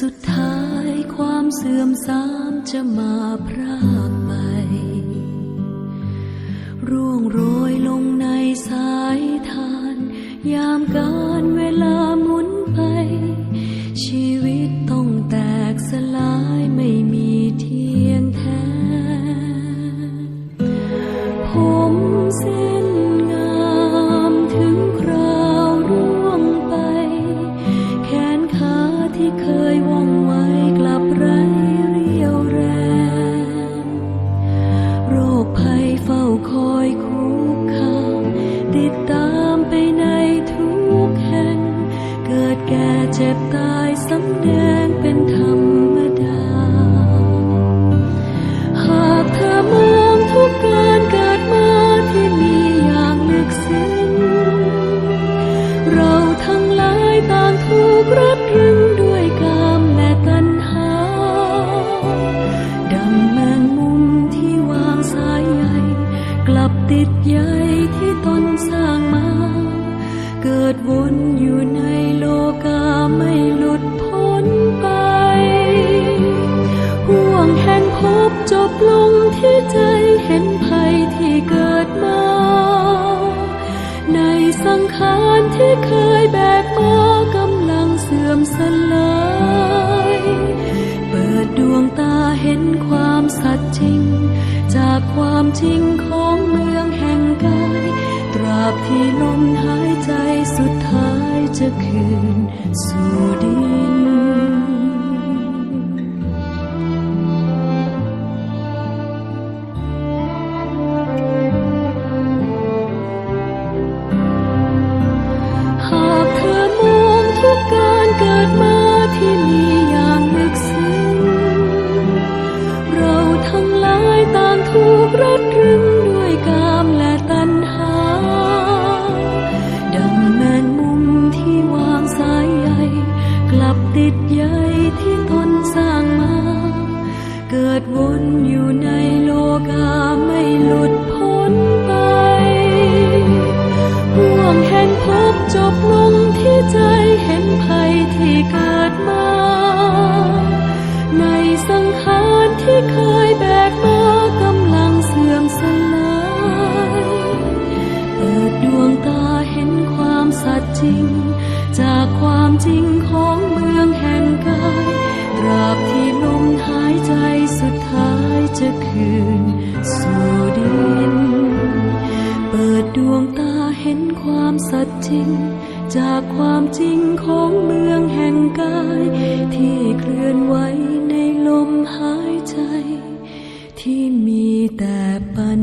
สุดท้ายความเสื่อมทรามจะมาพรากไป ร่วงโรยลงในสายทาน ยามการเวลา เจ็บตายสำแดงเป็นธรรมดา หากเธอมองทุกการเกิดมาที่มีอย่างลึกซึ้ง เราทั้งหลายต่างถูกรัดรึงด้วยกามและตัณหา ดังแมงมุมที่วางสายใยกลับติดใยที่ตนสร้างมา เกิดวนอยู่ งแห่งพบจบลงที่ใจเห็นภัยที่เกิดมา ในสังขารที่เคยแบกมากำลังเสื่อมสลาย เปิดดวงตาเห็นความสัตย์จริง จากความจริงของเมืองแห่งกาย ตราบที่ลมหายใจสุดท้ายจะคืนสู่ดิน รัดรึงด้วยกามและตัณหา ดังแมนมุมที่วางสายใยกลับติดใยที่ตนสร้างมา เกิดว จริง จากความจริงของเมืองแห่งกายตราบที่ลมหายใจสุดท้ายจะคืน สู่ดิน เปิดดวงตาเห็นความสัตย์จริง จากความจริงของเมืองแห่งกาย ที่เคลื่อนไหวในลมหายใจ ที่มีแต่ปัญ